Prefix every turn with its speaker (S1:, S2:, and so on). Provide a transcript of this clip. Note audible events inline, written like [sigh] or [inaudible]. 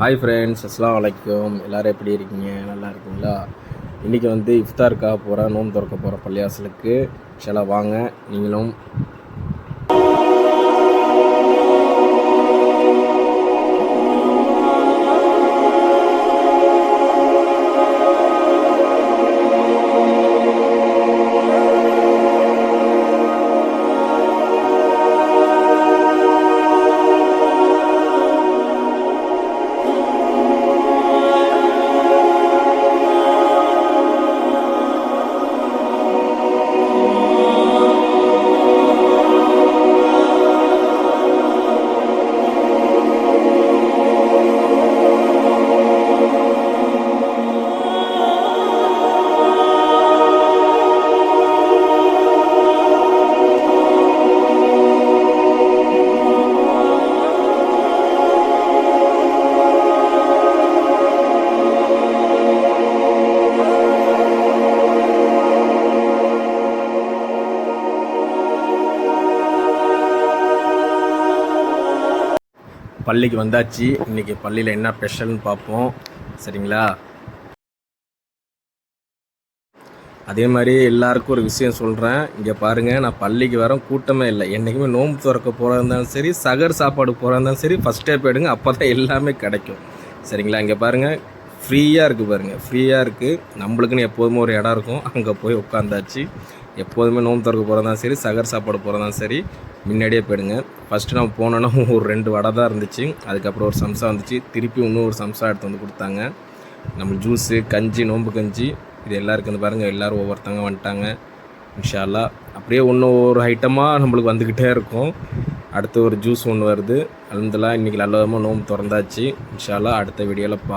S1: hi friends அஸ்லாம் வலைக்கும் எல்லோரும் எப்படி இருக்கீங்க நல்லா இருக்குங்களா இன்றைக்கி வந்து இஃப்தாருக்காக போகிறேன் நோன் திறக்க போகிற பள்ளியாசலுக்கு சில வாங்க நீங்களும் பள்ளிக்கு வந்தாச்சு இன்னைக்கு பள்ளியில் என்ன ஸ்பெஷல்னு பார்ப்போம் சரிங்களா அதே மாதிரி எல்லாருக்கும் ஒரு விஷயம் சொல்கிறேன் இங்கே பாருங்கள் நான் பள்ளிக்கு வரேன் கூட்டமே இல்லை என்றைக்குமே நோம்பு திறக்க போகிறா இருந்தாலும் சரி சகர் சாப்பாடு போகிறா இருந்தாலும் சரி ஃபஸ்ட்டே போயிடுங்க அப்போ தான் எல்லாமே கிடைக்கும் சரிங்களா இங்கே பாருங்கள் ஃப்ரீயாக இருக்குது பாருங்கள் ஃப்ரீயாக இருக்குது நம்மளுக்குன்னு எப்போதுமே ஒரு இடம் இருக்கும் அங்கே போய் உட்காந்தாச்சு எப்போதுமே நோம்பு திறக்க போகிறதாலும் சரி சகர் சாப்பாடு போகிறதாலும் சரி முன்னாடியே போயிடுங்க ஃபஸ்ட்டு நம்ம போனோன்னா [laughs] ஒரு ரெண்டு வடை தான் இருந்துச்சு அதுக்கப்புறம் ஒரு சம்சா வந்துச்சு திருப்பி இன்னும் ஒரு சம்சா எடுத்து வந்து கொடுத்தாங்க நம்ம ஜூஸு கஞ்சி நோம்பு கஞ்சி இது எல்லாருக்கும் வந்து பாருங்கள் எல்லோரும் ஒவ்வொருத்தவங்க வந்துட்டாங்க இன்ஷால்லா அப்படியே ஒன்று ஒரு ஐட்டமாக நம்மளுக்கு வந்துக்கிட்டே இருக்கும் அடுத்து ஒரு ஜூஸ் ஒன்று வருது அலந்தெல்லாம் இன்றைக்கி நல்ல விதமாக நோம்பு திறந்தாச்சு இன்ஷால்லா அடுத்த வீடியோவில் பா